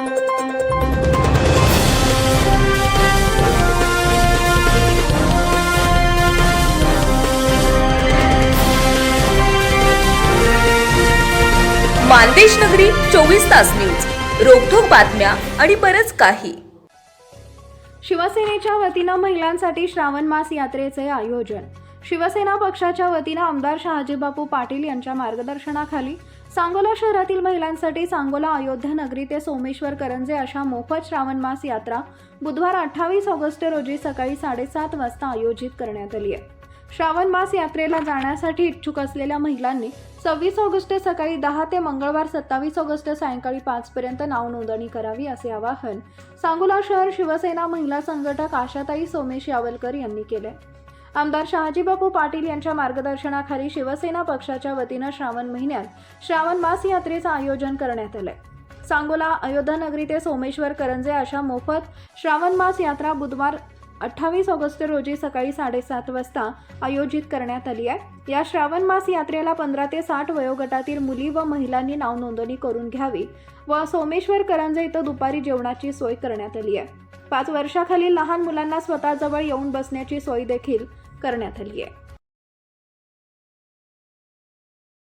मानदेश नगरी चोवीस तास न्यूज. रोखोक बातम्या आणि बरच काही. शिवसेनेच्या वतीनं महिलांसाठी श्रावण मास यात्रेचे आयोजन. शिवसेना पक्षाच्या वतीनं आमदार शहाजीबापू पाटील यांच्या मार्गदर्शनाखाली सांगोला शहरातील महिलांसाठी सांगोला अयोध्या नगरी ते सोमेश्वर करंजे अशा मोफत श्रावण मास यात्रा बुधवार अठ्ठावीस ऑगस्ट रोजी सकाळी साडेसात वाजता आयोजित करण्यात आली आहे. श्रावण मास यात्रेला जाण्यासाठी इच्छुक असलेल्या महिलांनी सव्वीस ऑगस्ट सकाळी दहा ते मंगळवार सत्तावीस ऑगस्ट सायंकाळी पाचपर्यंत नाव नोंदणी करावी असे आवाहन सांगोला शहर शिवसेना महिला संघटक आशाताई सोमेश यावलकर यांनी केले. आमदार शहाजीबापू पाटील यांच्या मार्गदर्शनाखाली शिवसेना पक्षाच्या वतीनं श्रावण महिन्यात श्रावण मास यात्रेचं आयोजन करण्यात आलंय. सांगोला अयोध्या नगरी ते सोमेश्वर करंजे अशा मोफत श्रावण मास यात्रा बुधवार अठ्ठावीस ऑगस्ट रोजी सकाळी साडेसात वाजता आयोजित करण्यात आली आहे. या श्रावण मास यात्रेला पंधरा ते साठ वयोगटातील मुली व महिलांनी नाव नोंदणी करून घ्यावी व सोमेश्वर करंजे इथं दुपारी जेवणाची सोय करण्यात आली आहे. पाच वर्षाखालील लहान मुलांना स्वतःजवळ येऊन बसण्याची सोय देखील करण्यात आली आहे.